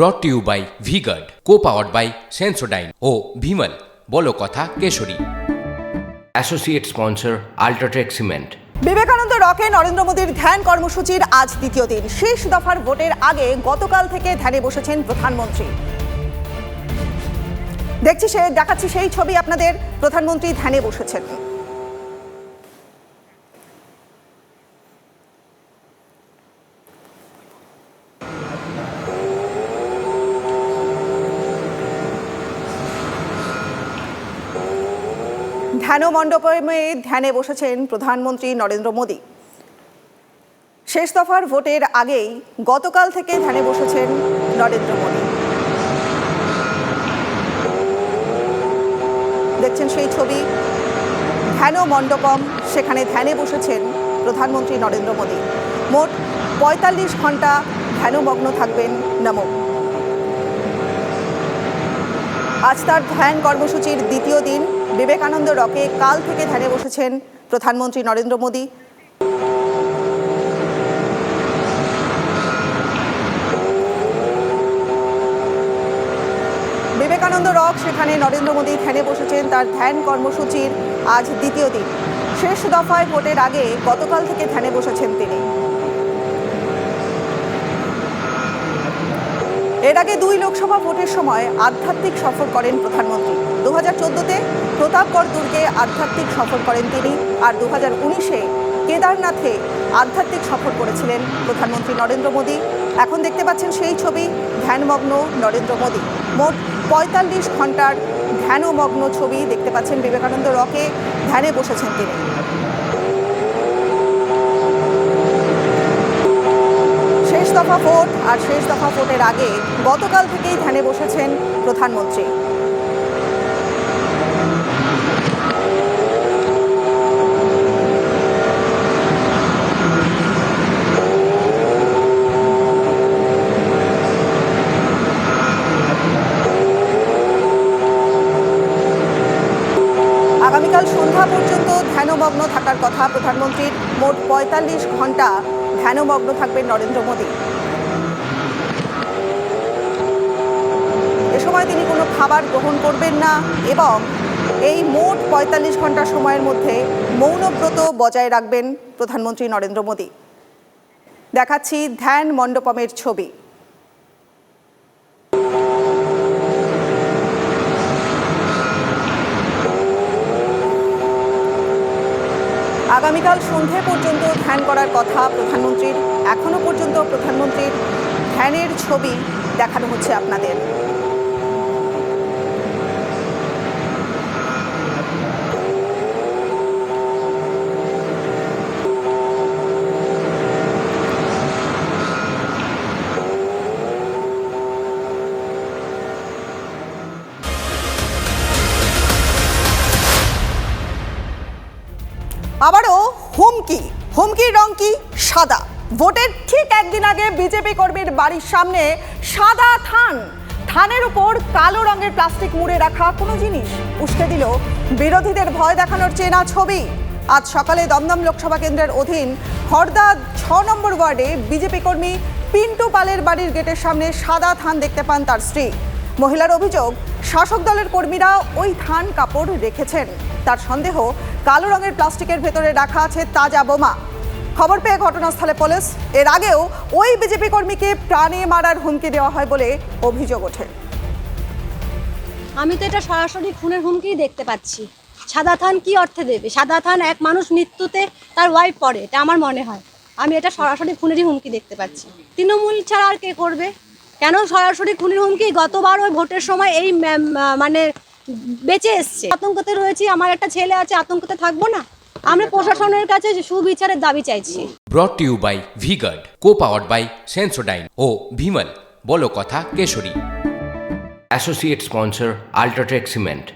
Brought to you by V-Guard co powered by Sensodyne ও ভিমল বলো কথা Keshari. Associate sponsor UltraTech cement Vivekananda রকে নরেন্দ্র মোদীর ধ্যান কর্মসূচির আজ দ্বিতীয় দিন। শেষ দফার ভোটের আগে গতকাল থেকে ধ্যানে বসেছেন প্রধানমন্ত্রী। দেখছি সে দেখাচ্ছি সেই ছবি আপনাদের। প্রধানমন্ত্রী ধ্যানে বসেছেন। ধ্যান মণ্ডপে ধ্যানে বসেছেন প্রধানমন্ত্রী নরেন্দ্র মোদী। শেষ দফার ভোটের আগেই গতকাল থেকে ধ্যানে বসেছেন নরেন্দ্র মোদী। দেখছেন সেই ছবি, ধ্যান মণ্ডপম, সেখানে ধ্যানে বসেছেন প্রধানমন্ত্রী নরেন্দ্র মোদী। মোট পঁয়তাল্লিশ ঘণ্টা ধ্যানমগ্ন থাকবেন নমো। আজ তার ধ্যান কর্মসূচির দ্বিতীয় দিন। বিবেকানন্দ রকে কাল থেকে ধ্যানে বসেছেন প্রধানমন্ত্রী নরেন্দ্র মোদী। বিবেকানন্দ রক সেখানে নরেন্দ্র মোদী ধ্যানে বসেছেন। তার ধ্যান কর্মসূচির আজ দ্বিতীয় দিন। শেষ দফায় ভোটের আগে গতকাল থেকে ধ্যানে বসেছেন তিনি। এর আগে দুই লোকসভা ভোটের সময় আধ্যাত্মিক সফর করেন প্রধানমন্ত্রী। দু হাজার চোদ্দোতে প্রতাপগড় দুর্গে আধ্যাত্মিক সফর করেন তিনি আর দু হাজার উনিশে কেদারনাথে আধ্যাত্মিক সফর করেছিলেন প্রধানমন্ত্রী নরেন্দ্র মোদী। এখন দেখতে পাচ্ছেন সেই ছবি, ধ্যানমগ্ন নরেন্দ্র মোদী। মোট পঁয়তাল্লিশ ঘণ্টার ধ্যানমগ্ন ছবি দেখতে পাচ্ছেন বিবেকানন্দ রকে। ধ্যানে বসেছেন তিনি। দফা ভোট আর শেষ দফা ভোটের আগে গতকাল থেকেই ধ্যানে বসেছেন প্রধানমন্ত্রী। আগামীকাল সন্ধ্যা পর্যন্ত ধ্যানমগ্ন থাকার কথা প্রধানমন্ত্রীর মোট পঁয়তাল্লিশ ঘণ্টা ধ্যানমগ্ন থাকবেন নরেন্দ্র মোদী। সময় তিনি কোনো খাবার গ্রহণ করবেন না এবং এই মোট পঁয়তাল্লিশ ঘণ্টা সময়ের মধ্যে মৌনব্রত বজায় রাখবেন প্রধানমন্ত্রী নরেন্দ্র মোদী। দেখাচ্ছি ধ্যান মণ্ডপমের ছবি। আগামীকাল সন্ধে পর্যন্ত ধ্যান করার কথা প্রধানমন্ত্রীর, এখনও পর্যন্ত প্রধানমন্ত্রীর ধ্যানের ছবি দেখানো হচ্ছে আপনাদের। আবারও হুমকি। হুমকির রং কি? সাদা। ভোটের ঠিক একদিন আগে বিজেপি কর্মীর বাড়ির সামনে সাদা থান। থানের উপর কালো রঙের প্লাস্টিক মুড়ে রাখা কোনো জিনিস। উস্কে দিল বিরোধীদের ভয় দেখানোর চেনা ছবি। আজ সকালে দমদম লোকসভা কেন্দ্রের অধীন হরদা ছ নম্বর ওয়ার্ডে বিজেপি কর্মী পিন্টু পালের বাড়ির গেটের সামনে সাদা থান দেখতে পান তার স্ত্রী। মহিলার অভিযোগ, শাসক দলের কর্মীরা ওই থান কাপড় রেখেছেন। তার সন্দেহ, কালো রঙের প্লাস্টিকের ভেতরে রাখা আছে তাজা বোমা। খবর পেয়ে ঘটনাস্থলে পুলিশ, এর আগেও ওই বিজেপি কর্মীকে প্রাণে মারার হুমকি দেওয়া হয় বলে অভিযোগ ওঠে। আমি তো এটা সরাসরি খুনের হুমকিই দেখতে পাচ্ছি। সাদা থান কি অর্থে দেবে? সাদা থান এক মানুষ মৃত্যুতে তার ওয়াইফ পড়ে, এটা আমার মনে হয়। আমি এটা সরাসরি খুনেরই হুমকি দেখতে পাচ্ছি। তৃণমূল ছাড়া আর কে করবে? কেন সরাসরি খুনের হুমকি? গতবার ওই ভোটের সময় এই মানে বেঁচে এসছে। আতঙ্কতে রয়েছি আমার একটা ছেলে আছে আতঙ্কতে থাকব না। আমরা প্রশাসনের কাছে সুবিচারের দাবি চাইছি। Brought to you by V-Guard co powered by Sensodyne ও ভিমল বলো কথা Keshari. Associate sponsor UltraTech cement